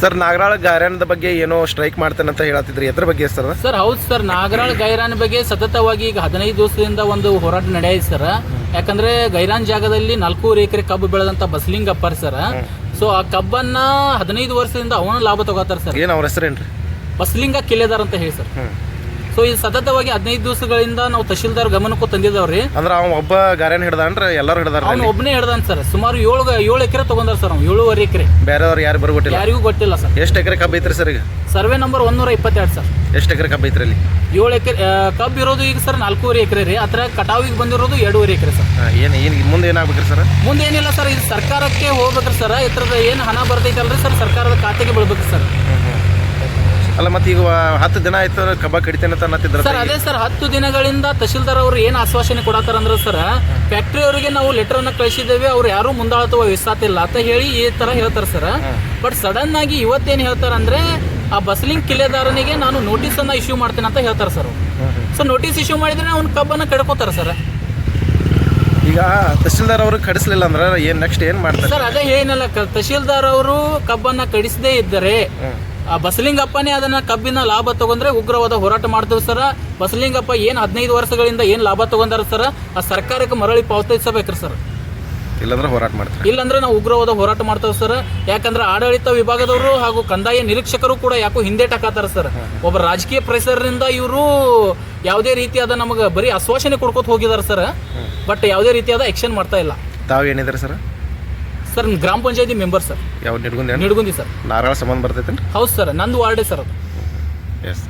Sir Nagaral ಗಾಯರಾನದ ಬಗ್ಗೆ ಏನೋ strike ಮಾಡ್ತಾನೆ ಅಂತ ಹೇಳತ್ತಿದ್ರಿ ಎದ್ರ ಬಗ್ಗೆ ಸರ್? ಸರ್ ಹೌದು ಸರ್. ನಾಗರಾಳ ಗೈರಾನ್ ಬಗ್ಗೆ ಸತತವಾಗಿ ಈಗ ಹದಿನೈದು ದಿವಸದಿಂದ ಒಂದು ಹೋರಾಟ ನಡೆಯಿದೆ ಸರ್. ಯಾಕಂದ್ರೆ ಗೈರಾನ್ ಜಾಗದಲ್ಲಿ ನಾಲ್ಕೂವರೆ ಎಕರೆ ಕಬ್ಬು ಬೆಳೆದಂತ ಬಸ್ಲಿಂಗಪ್ಪ ಸರ್. ಸೊ ಆ ಕಬ್ಬನ್ನ ಹದಿನೈದು ವರ್ಷದಿಂದ ಅವನ ಲಾಭ ತಗೋತಾರ ಸರ್. ಏನು ಅವ್ರ ಹೆಸರೇನ್ರಿ? ಬಸ್ಲಿಂಗ ಕಿಲ್ಲೆದಾರ್ ಅಂತ ಹೇಳಿ ಸರ್. ಸೊ ಇದು ಸತತವಾಗಿ ಹದಿನೈದು ದಿವಸಗಳಿಂದ ನಾವು ತಹಶೀಲ್ದಾರ್ ಗಮನಕ್ಕೂ ತಂದಿದ್ದಾವ್ರಿ ಅಂದ್ರೆ ಅವ ಒಬ್ಬ ಗಾರ್ಯನ್ ಹಿಡ್ದಾನ್ರಿ ಎಲ್ಲರೂ ಹಿಡ್ದಾರ ಅವ್ನು ಒಬ್ಬನೇ ಹಿಡ್ದಾನ ಸರ್. ಸುಮಾರು ಏಳು ಏಳು ಎಕರೆ ತಗೊಂಡಾರ ಸರ್ ಅವ್ನು ಏಳುವರೆ ಎಕರೆ. ಬೇರೆಯವ್ರು ಯಾರು ಬರ್ಬಿಟ್ಟಿಲ್ಲ ಯಾರಿಗೂ ಗೊತ್ತಿಲ್ಲ ಸರ್. ಎಷ್ಟು ಎಕರೆ ಕಬ್ಬು ಐತ್ರಿ ಸರ್ ಈಗ? ಸರ್ವೆ ನಂಬರ್ ಒಂದೂರ ಇಪ್ಪತ್ತೆರಡು ಸರ್. ಎಷ್ಟು ಎಕರೆ ಕಬ್ಬು ಐತ್ರಿ ಅಲ್ಲಿ? ಏಳು ಎಕರೆ ಕಬ್ಬು ಇರೋದು ಈಗ ಸರ್ ನಾಲ್ಕೂವರೆ ಎಕರೆ ರೀ. ಅದ್ರ ಕಟಾವಿಗೆ ಬಂದಿರೋದು ಎರಡೂವರೆ ಎಕರೆ ಸರ್. ಏನು ಏನು ಮುಂದೆ ಏನಾಗ್ಬೇಕ್ರಿ ಸರ್? ಮುಂದೆ ಏನಿಲ್ಲ ಸರ್. ಇದು ಸರ್ಕಾರಕ್ಕೆ ಹೋಗ್ಬೇಕ್ರಿ ಸರ್. ಇದ್ರದ ಏನು ಹಣ ಬರ್ತೈತಲ್ರಿ ಸರ್? ಸರ್ಕಾರದ ಖಾತೆಗೆ ಬೀಳ್ಬೇಕು ಸರ್. ಅಲ್ಲ ಮತ್ತೆ ಈಗ ಹತ್ತು ದಿನ ಆಯ್ತು ಕಬ್ಬ ಕಡಿತೇನೆ ಅಂತ ಅನ್ನತ್ತಿದ್ರು ಸರ್ ಅದೇ ಸರ್ ಹತ್ತು ದಿನಗಳಿಂದ ತಹಶೀಲ್ದಾರ್ ಅವರು ಏನು ಆಶ್ವಾಸನೆ ಕೊಡತ್ತಾರ ಅಂದ್ರೆ ಸರ್ ಫ್ಯಾಕ್ಟ್ರಿ ಅವರಿಗೆ ನಾವು ಲೆಟರ್ ಅನ್ನ ಕಳಿಸಿದ್ದೇವೆ ಅವ್ರು ಯಾರು ಮುಂದಾಳತ್ವ ವಹಿಸಾತಿಲ್ಲ ಅಂತ ಹೇಳಿ ಈ ತರ ಹೇಳ್ತಾರೆ ಸರ್. ಬಟ್ ಸಡನ್ ಆಗಿ ಇವತ್ತೇನು ಹೇಳ್ತಾರೆ ಅಂದ್ರೆ ಆ ಬಸ್ಲಿಂಗ್ ಕಿಲೆದಾರನಿಗೆ ನಾನು ನೋಟಿಸ್ ಅನ್ನ ಇಶ್ಯೂ ಮಾಡ್ತೇನೆ ಅಂತ ಹೇಳ್ತಾರೆ ಸರ್ ಸೊ ನೋಟಿಸ್ ಇಶ್ಯೂ ಮಾಡಿದ್ರೆ ಅವ್ನ ಕಬ್ಬನ್ನ ಕಡ್ಕೋತಾರೆ ಸರ್. ಈಗ ತಹಶೀಲ್ದಾರ್ ಅವರು ಕಡಿಸ್ಲಿಲ್ಲ ಅಂದ್ರೆ ಏನು ನೆಕ್ಸ್ಟ್ ಏನು ಮಾಡ್ತಾರೆ? ಸರ್ ಅದೇ ಏನಲ್ಲ ತಹಶೀಲ್ದಾರ್ ಅವರು ಕಬ್ಬನ್ನ ಕಡಿಸದೇ ಇದ್ದರೆ ಬಸಲಿಂಗಪ್ಪನೇ ಅದನ್ನ ಕಬ್ಬಿನ ಲಾಭ ತಗೊಂಡ್ರೆ ಉಗ್ರವಾದ ಹೋರಾಟ ಮಾಡ್ತೇವೆ ಸರ್. ಬಸಲಿಂಗಪ್ಪ ಏನು ಹದಿನೈದು ವರ್ಷಗಳಿಂದ ಏನು ಲಾಭ ತಗೊಂಡಾರ ಸರ್? ಆ ಸರ್ಕಾರಕ್ಕೆ ಮರಳಿ ಪಾವತಿಸಬೇಕ್ರಿ ಸರ್. ಇಲ್ಲಾಂದ್ರೆ ಹೋರಾಟ ಮಾಡ್ತಾರೆ ಇಲ್ಲಾಂದ್ರೆ ನಾವು ಉಗ್ರವಾದ ಹೋರಾಟ ಮಾಡ್ತೇವೆ ಸರ್. ಯಾಕಂದ್ರೆ ಆಡಳಿತ ವಿಭಾಗದವರು ಹಾಗೂ ಕಂದಾಯ ನಿರೀಕ್ಷಕರು ಕೂಡ ಯಾಕೋ ಹಿಂದೆ ಸರ್. ಒಬ್ಬ ರಾಜಕೀಯ ಪ್ರೆಸರ್ನಿಂದ ಇವರು ಯಾವುದೇ ರೀತಿಯಾದ ನಮಗೆ ಬರೀ ಆಶ್ವಾಸನೆ ಕೊಡ್ಕೋತ ಹೋಗಿದಾರೆ ಸರ್. ಬಟ್ ಯಾವುದೇ ರೀತಿಯಾದ ಆಕ್ಷನ್ ಮಾಡ್ತಾ ಇಲ್ಲ. ತಾವು ಏನಿದ್ರು ಸರ್? ಸರ್ ಗ್ರಾಮ ಪಂಚಾಯತಿ ಮೆಂಬರ್ ಸರ್. ಯಾವ ನಿಡ್ಗುಂದಿ ನಿಡ್ಗುಂದಿ ಸರ್. ನಾರಾಳ ಸಂಬಂಧ ಬರ್ತೈತೆ ಹೌದು ಸರ್ ನಂದು ವಾರ್ಡೇ ಸರ್ ಅದು. ಎಸ್